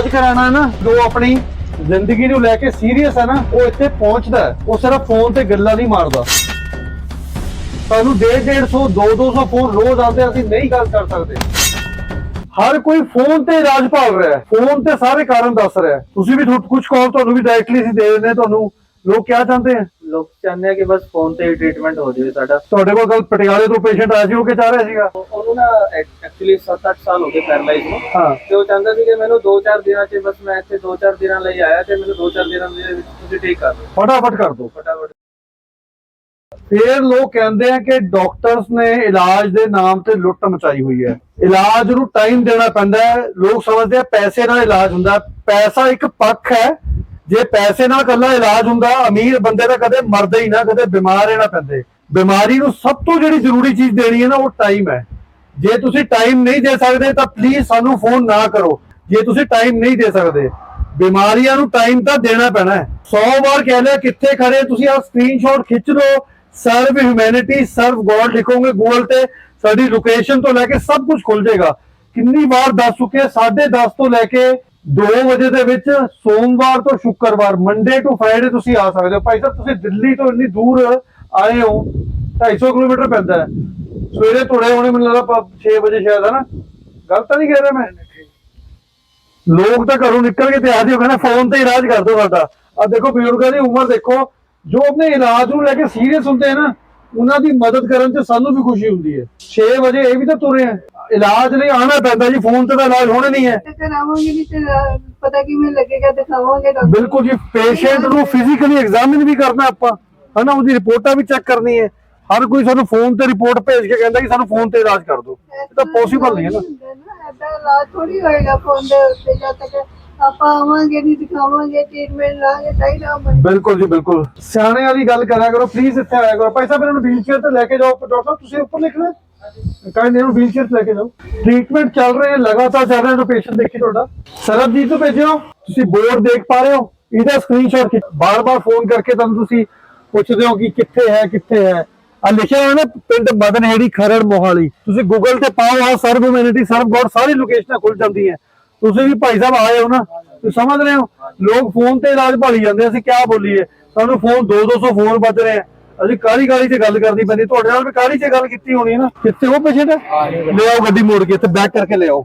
ਇਲਾਜ ਕਰਾਣਾ ਹੈ ਨਾ, ਜੋ ਆਪਣੀ ਜ਼ਿੰਦਗੀ ਨੂੰ ਲੈ ਕੇ ਸੀਰੀਅਸ ਹੈ ਨਾ, ਉਹ ਇੱਥੇ ਪਹੁੰਚਦਾ ਹੈ। ਉਹ ਸਿਰਫ ਫੋਨ ਤੇ ਗੱਲਾਂ ਨਹੀਂ ਮਾਰਦਾ। ਸਾਨੂੰ 150 200 ਫੋਨ ਰੋਜ਼ ਆਉਂਦੇ ਅਸੀਂ ਨਹੀਂ ਗੱਲ ਕਰ ਸਕਦੇ। ਹਰ ਕੋਈ ਫੋਨ ਤੇ ਇਲਾਜ ਭਾਲ ਰਿਹਾ ਹੈ। ਫੋਨ ਤੇ ਸਾਰੇ ਕਾਰਨ ਦੱਸ ਰਿਹਾ ਹੈ। ਤੁਸੀਂ ਵੀ ਕੁਝ ਕਾਲ ਤੁਹਾਨੂੰ ਵੀ ਡਾਇਰੈਕਟਲੀ ਅਸੀਂ ਦੇ ਦਿੰਦੇ ਹਾਂ, ਤੁਹਾਨੂੰ ਲੋਕ ਕਿਆ ਚਾਹੁੰਦੇ ਆ। ਲੋਕ ਚਾਹੁੰਦੇ ਆ ਕਿ ਬਸ ਫੋਨ ਤੇ ਹੀ ਟ੍ਰੀਟਮੈਂਟ ਹੋ ਜਾਵੇ ਸਾਡਾ। ਤੁਹਾਡੇ ਕੋਲ ਕੱਲ ਪਟਿਆਲੇ ਤੋਂ ਪੇਸ਼ੈਂਟ ਆਇਆ ਸੀ ਉਹ ਕੀ ਚਾਹ ਰਿਹਾ ਸੀਗਾ? ਉਹ- ਉਹਨੂੰ ਨਾ ਐਕਚੁਅਲੀ 7-8 ਸਾਲ ਹੋ ਗਏ ਪੈਰਲਾਈਜ਼ ਨੂੰ। ਹਾਂ। ਤੇ ਉਹ ਚਾਹੁੰਦਾ ਸੀ ਕਿ ਮੈਨੂੰ 2-4 ਦਿਨਾਂ 'ਚ ਬਸ ਮੈਂ ਇੱਥੇ 2-4 ਦਿਨਾਂ ਲਈ ਆਇਆ ਤੇ ਮੈਨੂੰ 2-4 ਦਿਨਾਂ ਦੇ ਵਿੱਚ ਤੁਸੀਂ ਠੀਕ ਕਰ ਦਿਓ। ਫਟਾਫਟ ਕਰ ਦਿਓ। ਫਟਾਫਟ। ਫਿਰ ਲੋਕ ਕਹਿੰਦੇ ਆ ਕਿ ਡਾਕਟਰਸ ਨੇ ਇਲਾਜ ਦੇ ਨਾਮ ਤੇ ਲੁੱਟ ਮਚਾਈ ਹੋਈ ਹੈ। ਇਲਾਜ ਨੂੰ ਟਾਈਮ ਦੇਣਾ ਪੈਂਦਾ ਹੈ। ਲੋਕ ਸਮਝਦੇ ਆ ਪੈਸੇ ਨਾਲ ਇਲਾਜ ਹੁੰਦਾ। ਪੈਸਾ ਇੱਕ ਪੱਖ ਹੈ ਜੇ ਪੈਸੇ ਨਾਲ ਕੱਲਾ ਇਲਾਜ ਹੁੰਦਾ, ਅਮੀਰ ਬੰਦੇ ਦਾ ਕਦੇ ਮਰਦਾ ਹੀ ਨਾ, ਕਦੇ ਬਿਮਾਰ ਹੀ ਨਾ ਪੈਂਦੇ। ਬਿਮਾਰੀ ਨੂੰ ਸਭ ਤੋਂ ਜਿਹੜੀ ਜ਼ਰੂਰੀ ਚੀਜ਼ ਦੇਣੀ ਹੈ ਨਾ, ਉਹ ਟਾਈਮ ਹੈ। ਜੇ ਤੁਸੀਂ ਟਾਈਮ ਨਹੀਂ ਦੇ ਸਕਦੇ, ਤਾਂ ਪਲੀਜ਼ ਸਾਨੂੰ ਫੋਨ ਨਾ ਕਰੋ। ਜੇ ਤੁਸੀਂ ਟਾਈਮ ਨਹੀਂ ਦੇ ਸਕਦੇ, ਬਿਮਾਰੀਆਂ ਨੂੰ ਟਾਈਮ ਤਾਂ ਦੇਣਾ ਪੈਣਾ ਹੈ। 100 ਵਾਰ ਕਹਿ ਲਿਆ, ਕਿੱਥੇ ਖੜੇ ਤੁਸੀਂ? ਆ ਸਕਰੀਨਸ਼ਾਟ ਖਿੱਚ ਲਓ। ਸਰਵ ਹਿਊਮੈਨਿਟੀ ਸਰਵ ਗੋਡ ਲਿਖੋਗੇ ਗੂਗਲ ਤੇ। ਸਾਡੀ ਲੋਕੇਸ਼ਨ ਤੋਂ ਲੈ ਕੇ ਸਭ ਕੁਝ ਖੁੱਲ ਜਾਏਗਾ। ਕਿੰਨੀ ਵਾਰ ਦੱਸ ਚੁੱਕੇ 10:30 ਤੋਂ ਲੈ ਕੇ 2 ਵਜੇ ਦੇ ਵਿੱਚ ਸੋਮਵਾਰ ਤੋਂ ਸ਼ੁੱਕਰਵਾਰ ਮੰਡੇ ਟੂ ਫਰਾਈਡੇ ਤੁਸੀਂ ਆ ਸਕਦੇ ਹੋ। ਭਾਈ ਸਾਹਿਬ, ਤੁਸੀਂ ਦਿੱਲੀ ਤੋਂ ਇੰਨੀ ਦੂਰ ਆਏ ਹੋ 250 ਕਿਲੋਮੀਟਰ ਪੈਂਦਾ ਹੈ। ਸਵੇਰੇ ਤੁਰੇ ਹੋਣੇ, ਮੈਨੂੰ ਲੱਗਦਾ 6 ਵਜੇ ਸ਼ਾਇਦ, ਹੈ ਨਾ? ਗਲਤ ਤਾਂ ਨਹੀਂ ਕਹਿ ਰਿਹਾ ਮੈਂ? ਲੋਕ ਤਾਂ ਘਰੋਂ ਨਿਕਲ ਕੇ ਤਿਆਰ ਹੀ ਹੋ ਗਏ ਫੋਨ ਤੇ ਇਲਾਜ ਕਰ ਦੋ ਸਾਡਾ। ਆ ਦੇਖੋ, ਬਜ਼ੁਰਗਾਂ ਦੀ ਉਮਰ ਦੇਖੋ, ਜੋ ਆਪਣੇ ਇਲਾਜ ਨੂੰ ਲੈ ਕੇ ਸੀਰੀਅਸ ਹੁੰਦੇ ਆ ਨਾ, ਉਹਨਾਂ ਦੀ ਮਦਦ ਕਰਨ 'ਚ ਸਾਨੂੰ ਵੀ ਖੁਸ਼ੀ ਹੁੰਦੀ ਹੈ। 6 ਵਜੇ ਇਹ ਵੀ ਤਾਂ ਤੁਰੇ ਆ। ਇਲਾਜ ਲਈ ਆਣਾ ਪੈਂਦਾ ਜੀ ਫੋਨ ਤੇ ਤਾਂ ਇਲਾਜ ਹੋਣਾ ਨਹੀਂ ਹੈ। ਤੇ ਕਰਾਵਾਂਗੇ ਵੀ ਤੇ ਅਹ, ਪਤਾ ਕਿਵੇਂ ਲੱਗੇਗਾ ਦਿਖਾਵਾਂਗੇ ਡਾਕਟਰ। ਬਿਲਕੁਲ ਜੀ ਪੇਸ਼ੈਂਟ ਨੂੰ ਫਿਜ਼ੀਕਲੀ ਐਗਜ਼ਾਮਿਨ ਵੀ ਕਰਨਾ ਆਪਾਂ ਹਨਾ ਉਹਦੀ ਰਿਪੋਰਟਾਂ ਵੀ ਚੈੱਕ ਕਰਨੀ ਹੈ। ਹਰ ਕੋਈ ਸਾਨੂੰ ਫੋਨ ਤੇ ਰਿਪੋਰਟ ਭੇਜ ਕੇ ਕਹਿੰਦਾ ਕਿ ਸਾਨੂੰ ਫੋਨ ਤੇ ਇਲਾਜ ਕਰ ਦਿਓ। ਇਹ ਤਾਂ ਪੋਸੀਬਲ ਨਹੀਂ ਹੈ ਨਾ। ਐਦਾਂ ਇਲਾਜ ਥੋੜੀ ਹੋਏਗਾ ਫੋਨ ਦੇ ਉੱਤੇ ਜਦ ਤੱਕ ਆਪਾਂ ਆਵਾਂਗੇ ਨਹੀਂ ਦਿਖਾਵਾਂਗੇ ਟ੍ਰੀਟਮੈਂਟ ਲਾਂਗੇ ਤਾਂ ਹੀ ਨਾ ਬਣੇ ਬਿਲਕੁਲ ਜੀ ਬਿਲਕੁਲ। ਸਿਆਣੇ ਵਾਲੀ ਗੱਲ ਕਰਿਆ ਕਰੋ ਪਲੀਜ਼ ਇੱਥੇ ਆਇਆ ਕਰੋ। ਭਾਈ ਸਾਹਿਬ ਇਹਨਾਂ ਨੂੰ ਵੀਲ ਚੇਅਰ ਤੇ ਲੈ ਕੇ ਜਾਓ ਡਾਕਟਰ ਤੁਸੀਂ ਉੱਪਰ ਲਿਖਣਾ ਕਹਿੰਦੇ ਇਹਨੂੰ ਵੀਲ ਲੈ ਕੇ ਜਾਓ। ਟ੍ਰੀਟਮੈਂਟ ਚੱਲ ਰਹੇ ਹੈ ਲਗਾਤਾਰ ਚੱਲ ਰਿਹਾ ਪੇਸ਼ੈਂਟ ਦੇਖੀ ਤੁਹਾਡਾ। ਸਰਬਜੀਤ ਤੋਂ ਭੇਜਿਓ, ਤੁਸੀਂ ਬੋਰਡ ਦੇਖ ਪਾ ਰਹੇ ਹੋ, ਇਹਦਾ ਸਕਰੀਨਸ਼ਾਟ ਬਾਰ-ਬਾਰ ਫੋਨ ਕਰਕੇ ਤੁਹਾਨੂੰ ਤੁਸੀਂ ਪੁੱਛਦੇ ਹੋ ਕਿ ਕਿੱਥੇ ਹੈ ਕਿੱਥੇ ਹੈ। ਆ ਲਿਖਿਆ ਹੋਇਆ ਨਾ ਪਿੰਡ ਮਦਨਹੇੜੀ ਖਰੜ ਮੋਹਾਲੀ। ਤੁਸੀਂ ਗੂਗਲ ਤੇ ਪਾਓ ਆ ਸਰਵ ਹਿਊਮੈਨਿਟੀ ਸਰਵ ਗੋਡ ਸਾਰੀ ਲੋਕੇਸ਼ਨਾਂ ਖੁੱਲ ਜਾਂਦੀਆਂ ਤੁਸੀਂ ਵੀ ਭਾਈ ਸਾਹਿਬ ਆਏ ਹੋ ਨਾ, ਤੁਸੀਂ ਸਮਝ ਰਹੇ ਹੋ? ਲੋਕ ਫੋਨ ਤੇ ਇਲਾਜ ਭਾਲੀ ਜਾਂਦੇ ਅਸੀਂ ਕਿਆ ਬੋਲੀਏ? ਸਾਨੂੰ ਫੋਨ 2-200 ਫੋਨ ਵੱਜ ਰਹੇ ਆ। ਅਸੀਂ ਕਾਲੀ ਕਾਲੀ 'ਚ ਗੱਲ ਕਰਨੀ ਪੈਂਦੀ ਤੁਹਾਡੇ ਨਾਲ ਵੀ ਕਾਲੀ 'ਚ ਗੱਲ ਕੀਤੀ ਹੋਣੀ ਹੈ ਨਾ। ਕਿੱਥੇ ਉਹ ਪੇਸ਼ੈਂਟ ਲੈ ਆਓ ਗੱਡੀ ਮੋੜ ਕੇ ਇੱਥੇ ਬੈਕ ਕਰਕੇ ਲੈ ਆਓ।